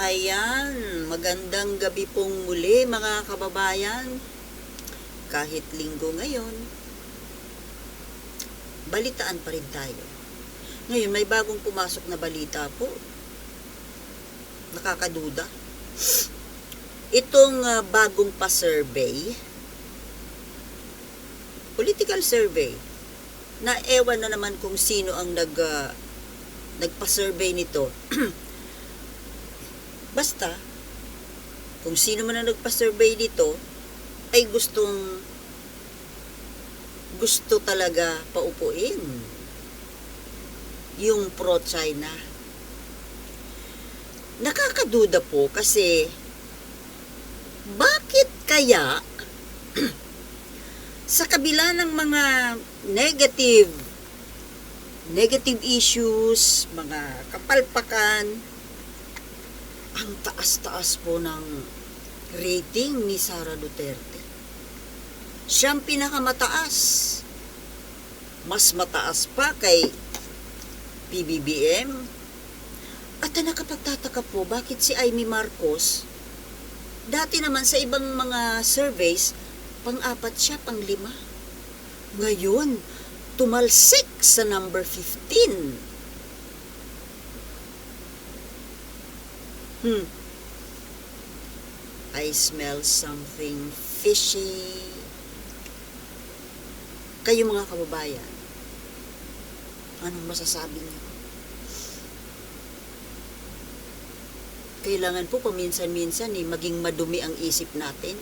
Ayan, magandang gabi pong muli mga kababayan. Kahit linggo ngayon, balitaan pa rin tayo. Ngayon, may bagong pumasok na balita po. Nakakaduda. Itong ah, bagong pa-survey, political survey, na ewan na naman kung sino ang nag, ah, nagpa-survey nito. Basta, kung sino man ang nagpa-survey dito, ay gustong gusto talaga paupuin yung pro-China. Nakakaduda po kasi bakit kaya sa kabila ng mga negative negative issues, mga kapalpakan, ang taas-taas po ng rating ni Sara Duterte. Siyang pinakamataas. Mas mataas pa kay PBBM. At nakapagtataka po, bakit si Amy Marcos, dati naman sa ibang mga surveys, pang-apat siya, pang-lima. Ngayon, tumalsik sa number 15. Hmm. I smell something fishy. Kayo mga kababayan, anong masasabi niyo? Kailangan po paminsan-minsan eh, maging madumi ang isip natin.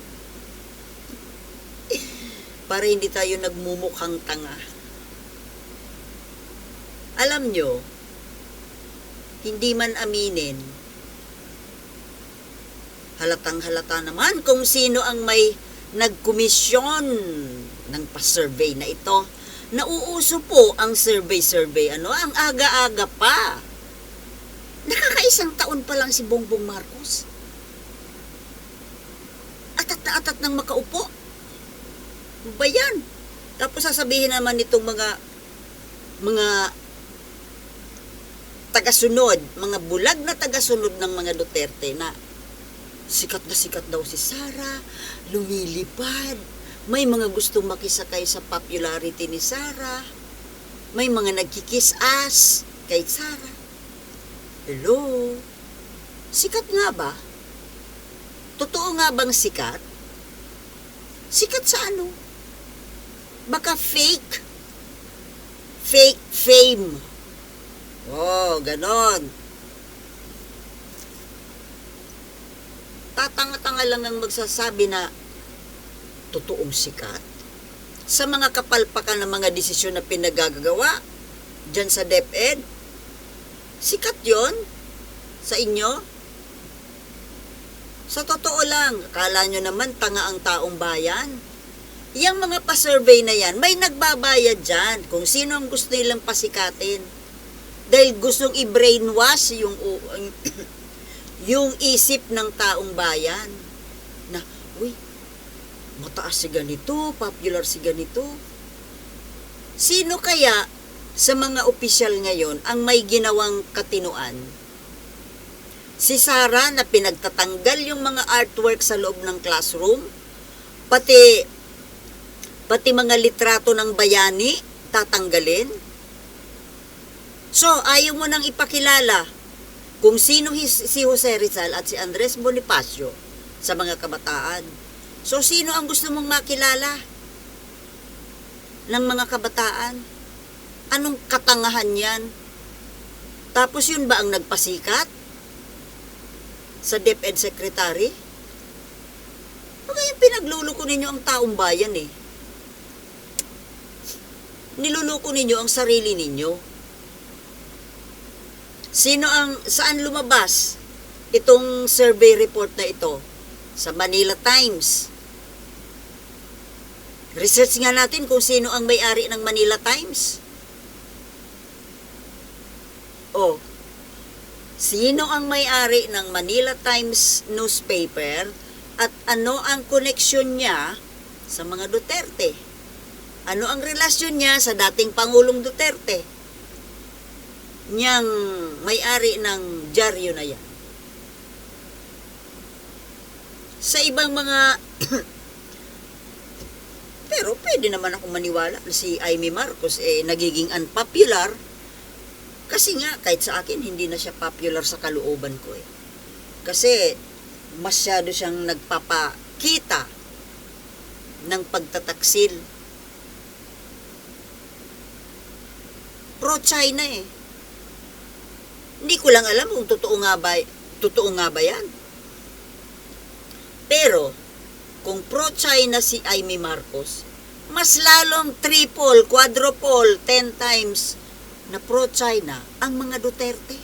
Para hindi tayo nagmumukhang tanga. Alam nyo, hindi man aminin, halatang halata naman kung sino ang may nagkomisyon ng pa-survey na ito. Nauuso po ang survey-survey. Ano? Ang aga-aga pa. Nakakaisang taon pa lang si Bongbong Marcos. Atat na atat ng makaupo. Ano Ba? Tapos sasabihin naman nitong mga mga tagasunod, mga bulag na tagasunod ng mga Duterte na sikat na sikat daw si Sara, lumilipad, may mga gustong makisakay sa popularity ni Sara, may mga nagkikis ass kay Sara. Hello? Sikat nga ba? Totoo nga bang sikat? Sikat sa ano? Baka fake. Fake fame. Oh, ganon. Tatanga-tanga lang ang magsasabi na totoong sikat sa mga kapalpakan ng mga desisyon na pinagagagawa dyan sa DepEd. Sikat yon sa inyo? Sa totoo lang, akala nyo naman tanga ang taong bayan. Yang mga pa-survey na yan, may nagbabayad dyan kung sino ang gusto nilang pasikatin. Dahil gustong i-brainwash yung yung isip ng taong bayan na, uy, mataas si ganito, popular si ganito. Sino kaya sa mga opisyal ngayon ang may ginawang katinuan? Si Sara na pinagtatanggal yung mga artwork sa loob ng classroom, pati pati mga litrato ng bayani tatanggalin. So, ayaw mo nang ipakilala kung sino si Jose Rizal at si Andres Bonifacio sa mga kabataan. So, sino ang gusto mong makilala ng mga kabataan? Anong katangahan yan? Tapos yun ba ang nagpasikat? Sa DepEd Secretary? Baka yung pinagluluko ninyo ang taong bayan eh. Niluluko ninyo ang sarili ninyo. Sino ang, saan lumabas itong survey report na ito? Sa Manila Times. Research nga natin kung sino ang may-ari ng Manila Times. Oh, sino ang may-ari ng Manila Times newspaper at ano ang koneksyon niya sa mga Duterte? Ano ang relasyon niya sa dating Pangulong Duterte? Niyang may-ari ng dyaryo na yan. sa ibang mga pero pwede naman ako maniwala na si Amy Marcos eh nagiging unpopular kasi nga kahit sa akin hindi na siya popular sa kalooban ko eh. Kasi masyado siyang nagpapakita ng pagtataksil. Pro-China eh. Hindi ko lang alam kung totoo nga ba, totoo nga ba yan. Pero, kung pro-China si Amy Marcos, mas lalong triple, quadruple, ten times na pro-China ang mga Duterte.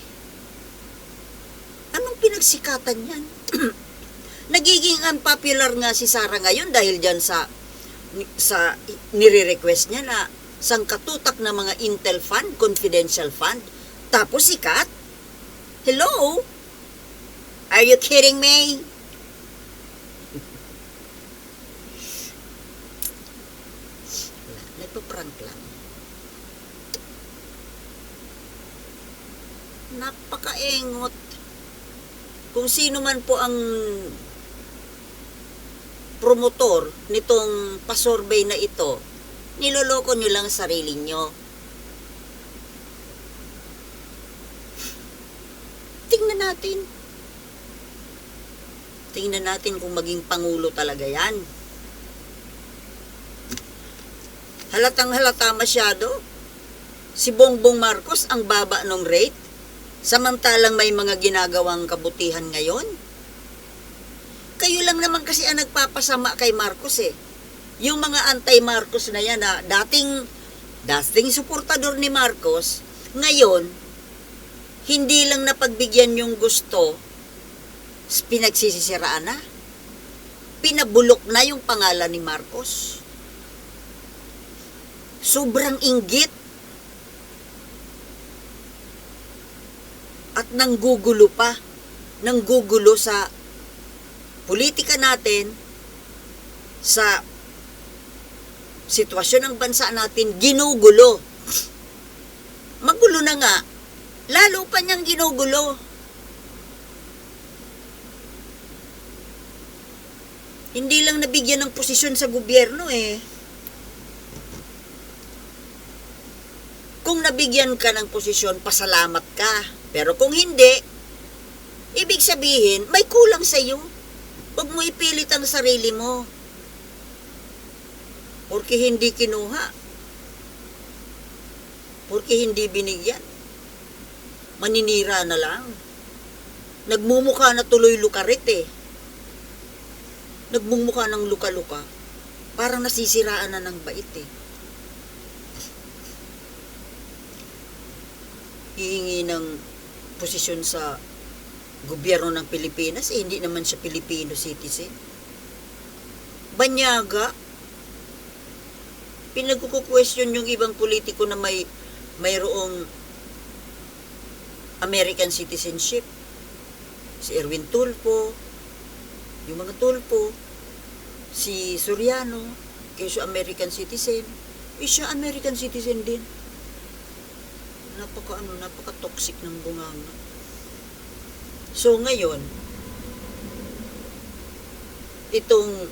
Anong pinagsikatan yan? Nagiging unpopular nga si Sara ngayon dahil dyan sa sa nire-request niya na sangkatutak na mga Intel fund, confidential fund. Tapos sikat? Hello? Are you kidding me? Wala, Nagpa-prank lang. Napakaengot. Kung sino man po ang promotor nitong pasorbay na ito, niloloko nyo lang sarili nyo. Tingnan natin. Tingnan natin kung maging pangulo talaga yan. Halatang halata masyado. Si Bongbong Marcos ang baba ng rate, samantalang may mga ginagawang kabutihan ngayon. Kayo lang naman kasi ang nagpapasama kay Marcos eh. Yung mga anti-Marcos na yan na dating, dating suportador ni Marcos, ngayon, hindi lang napagbigyan yung gusto, pinagsisisiraan na. Pinabulok na yung pangalan ni Marcos. Sobrang inggit. At nanggugulo pa. Nanggugulo sa politika natin, sa sitwasyon ng bansa natin, ginugulo. Magulo na nga. Lalo pa niyang ginugulo. Hindi lang nabigyan ng posisyon sa gobyerno eh. Kung nabigyan ka ng posisyon, pasalamat ka. Pero kung hindi, ibig sabihin, may kulang sa iyo. Huwag mo ipilit ang sarili mo. Porque hindi kinuha. Porque hindi binigyan. Maninira na lang. Nagmumukha na tuloy lukarit eh. Nagmumukha ng luka-luka. Parang nasisiraan na ng bait eh. Hihingi ng posisyon sa gobyerno ng Pilipinas, eh, hindi naman siya Filipino citizen. Banyaga. Pinagkuku-question yung ibang politiko na may mayroong American citizenship. Si Erwin Tulfo, yung mga Tulfo, si Soriano, kaya siya American citizen, eh siya American citizen din. Napaka ano, napaka toxic ng bunganga. So ngayon, itong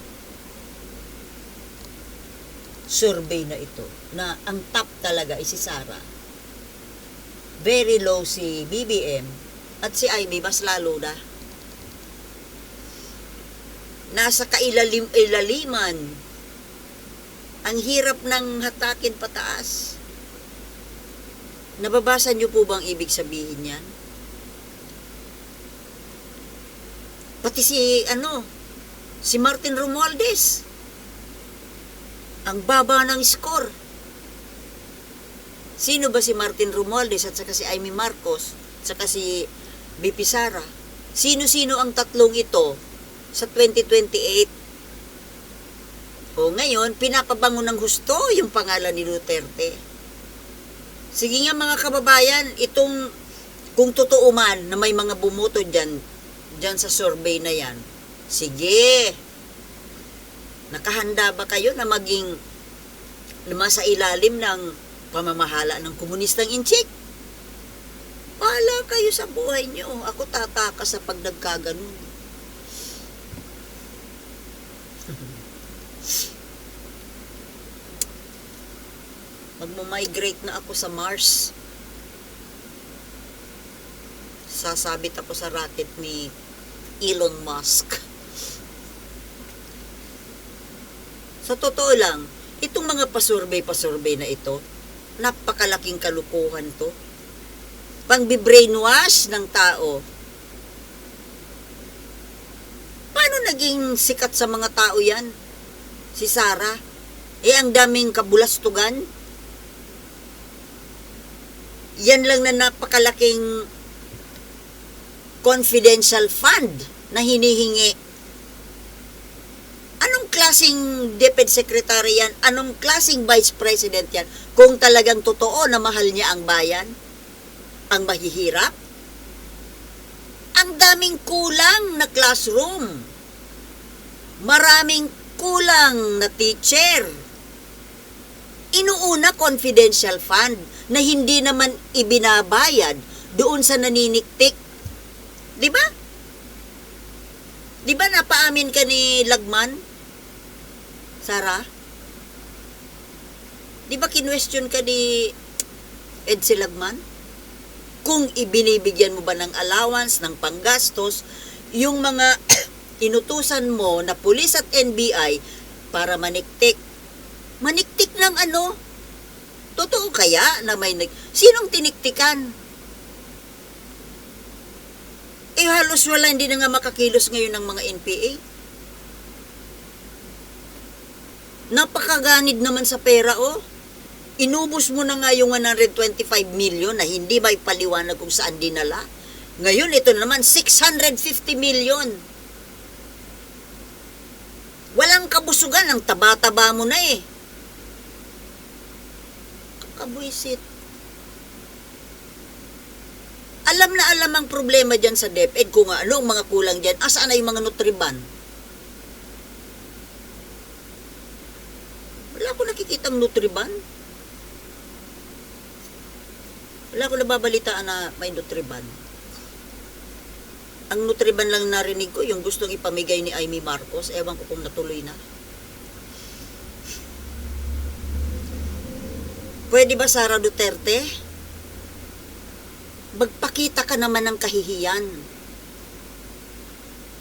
survey na ito, na ang top talaga ay si Sara, very low si BBM, at si Ivy mas lalo na. Nasa kailalim ilaliman, ang hirap ng hatakin pataas. Nababasa niyo po bang ibig sabihin yan? Pati si, ano, si Martin Romualdez. Ang baba ng score. Sino ba si Martin Romualdez at saka si Amy Marcos, at saka si BP Sara? Sino-sino ang tatlong ito sa 2028? O ngayon, pinapabango ng husto yung pangalan ni Duterte. Sige nga mga kababayan, itong kung totoo man na may mga bumoto dyan, dyan sa survey na yan, sige, nakahanda ba kayo na maging sa ilalim ng pamamahala ng komunistang inchik. Paala kayo sa buhay nyo. Ako tataka sa pag nagkaganon. Magmamigrate na ako sa Mars. Sasabit ako sa rocket ni Elon Musk. Sa totoo lang, itong mga pasurvey-pasurvey na ito, napakalaking kalukuhan to. Pang-brainwash ng tao. Paano naging sikat sa mga tao yan? Si Sarah? Eh, ang daming kabulastugan. Yan lang na napakalaking confidential fund na hinihingi. Klasing DepEd Secretary yan? Anong klasing Vice President yan? Kung talagang totoo na mahal niya ang bayan? Ang mahihirap? Ang daming kulang na classroom. Maraming kulang na teacher. Inuuna confidential fund na hindi naman ibinabayad doon sa naniniktik. Di ba? Di ba napaamin ka ni Lagman? Sara? Di ba kinwestiyon ka ni Edsel Lagman? Kung ibinibigyan mo ba ng allowance, ng panggastos, yung mga inutusan mo na pulis at NBI para maniktik. Maniktik ng ano? Totoo kaya na may nag... Sinong tiniktikan? Eh halos wala, hindi na nga makakilos ngayon ng mga NPA. Napakaganid naman sa pera, oh. Inubos mo na nga yung 125 million na hindi may paliwanag kung saan dinala. Ngayon, ito naman, 650 million. Walang kabusugan, ang taba-taba mo na eh. Kakabwisit. Alam na alam ang problema dyan sa DepEd kung ano ang mga kulang dyan. Asaan na yung mga Nutriban? Wala ko nakikita ang Nutriban. Wala ko nababalitaan na may Nutriban. Ang Nutriban lang narinig ko, yung gustong ipamigay ni Amy Marcos. Ewan ko kung natuloy na. Pwede ba Sara Duterte? Magpakita ka naman ng kahihiyan.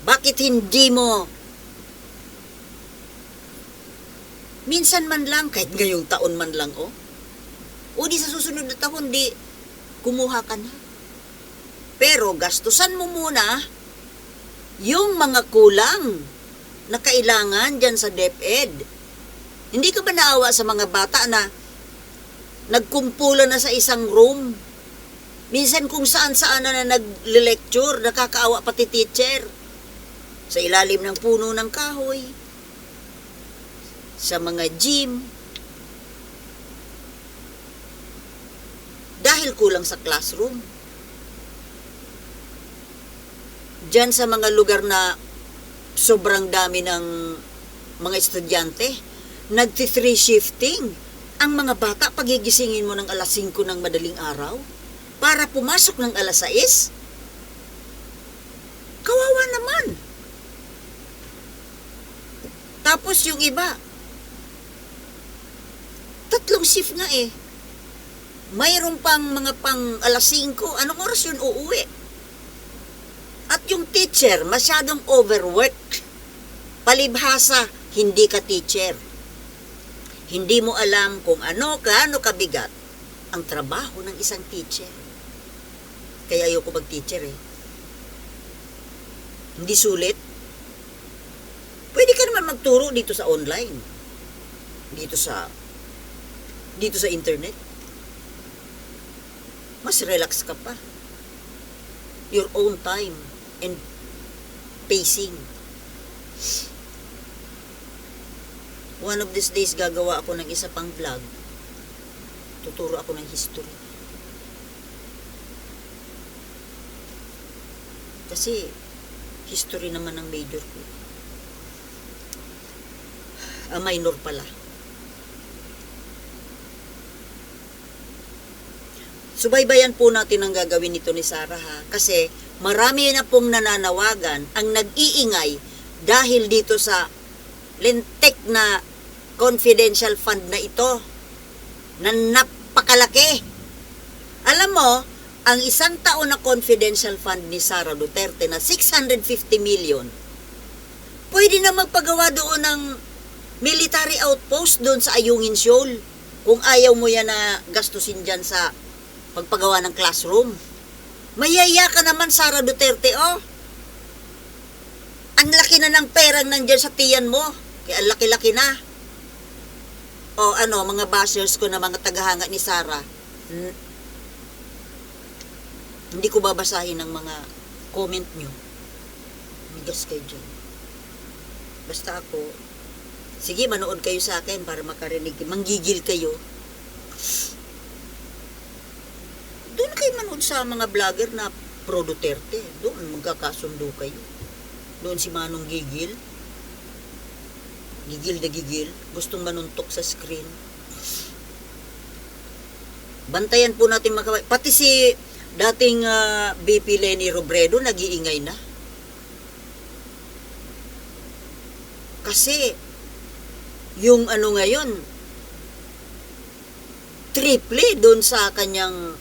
Bakit hindi mo minsan man lang, kahit ngayong taon man lang, oh, o di sa susunod na taon, di kumuha ka na. Pero gastusan mo muna yung mga kulang na kailangan dyan sa DepEd. Hindi ka ba naawa sa mga bata na nagkumpulan na sa isang room? Minsan kung saan-saan na, na nag-lecture, nakakaawa pati teacher. Sa ilalim ng puno ng kahoy. Sa mga gym. Dahil kulang sa classroom. Diyan sa mga lugar na sobrang dami ng mga estudyante, nagti-three shifting. Ang mga bata, pagigisingin mo ng alas 5 ng madaling araw, para pumasok ng alas 6? Kawawa naman. Tapos yung iba, shift nga eh. Mayroon pang mga pang alas 5, anong oras yun uuwi? At yung teacher, masyadong overworked. Palibhasa, hindi ka teacher. Hindi mo alam kung ano kaano kabigat ang trabaho ng isang teacher. Kaya ayoko mag-teacher eh. Hindi sulit. Pwede ka naman magturo dito sa online. Dito sa dito sa internet. Mas relax ka pa. Your own time and pacing. One of these days gagawa ako ng isa pang vlog. Tuturo ako ng history. Kasi history naman ang major ko. Ah, minor pala. Subaybayan po natin ang gagawin nito ni Sarah ha. Kasi marami na pong nananawagan ang nag-iingay dahil dito sa lentek na confidential fund na ito. na napakalaki. Alam mo, ang isang taon na confidential fund ni Sara Duterte na 650 million, pwede na magpagawa doon ng military outpost doon sa Ayungin Shoal. Kung ayaw mo yan na gastusin dyan sa pagpagawa ng classroom. Mayaya ka naman, Sara Duterte, oh. Ang laki na ng perang nandyan sa tiyan mo. Kaya ang laki-laki na. O ano, mga bashers ko na mga tagahanga ni Sara. n- Hindi ko babasahin ang mga comment nyo. Migas kayo dyan. Basta ako, sige, manood kayo sa akin para makarinig. Manggigil kayo. Doon kayo manood sa mga vlogger na pro Duterte. Doon magkakasundo kayo. Doon si Manong Gigil. Gigil na gigil. Gustong manuntok sa screen. Bantayan po natin mga Pati si dating ah, BP Lenny Robredo nag-iingay na. Kasi yung ano ngayon triple doon sa kanyang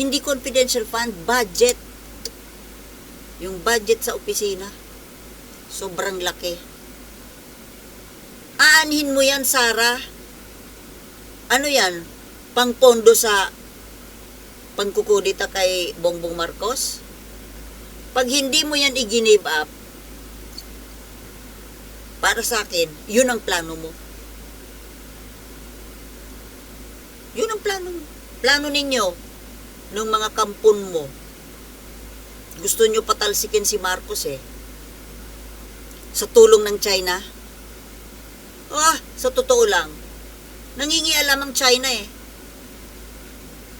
hindi confidential fund, budget. Yung budget sa opisina, sobrang laki. Aanhin mo yan, Sara. Ano yan? Pangpondo sa pangkukudita kay Bongbong Marcos? Pag hindi mo yan i-give up, para sa akin, yun ang plano mo. Yun ang plano. Plano ninyo, nung mga kampon mo. Gusto nyo patalsikin si Marcos eh. Sa tulong ng China. Ah, sa totoo lang. Nangingialam ang China eh.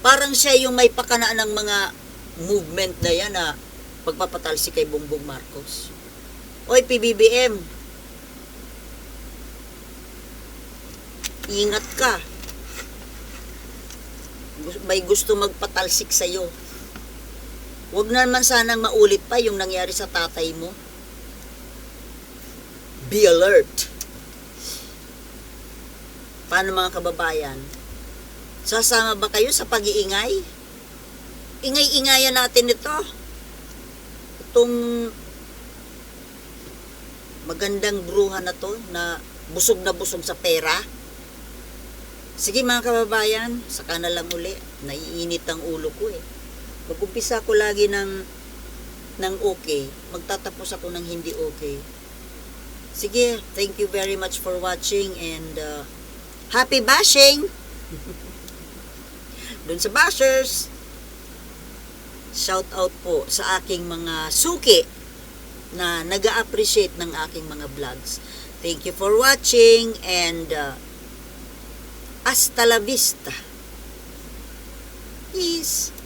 Parang siya yung may pakana ng mga movement na yan na pagpapatalsik kay Bongbong Marcos. Oy, PBBM. Ingat ka may gusto magpatalsik sa'yo. Huwag na naman sanang maulit pa yung nangyari sa tatay mo. Be alert. Paano mga kababayan? Sasama ba kayo sa pag-iingay? Ingay-ingayan natin ito. Itong magandang bruha na to na busog na busog sa pera. Sige mga kababayan, saka na lang uli. Naiinit ang ulo ko eh. Mag-umpisa ko lagi ng, ng okay. Magtatapos ako ng hindi okay. Sige, thank you very much for watching and uh, happy bashing! Doon sa bashers, shout out po sa aking mga suki na nag appreciate ng aking mga vlogs. Thank you for watching and uh, hasta la vista. Peace.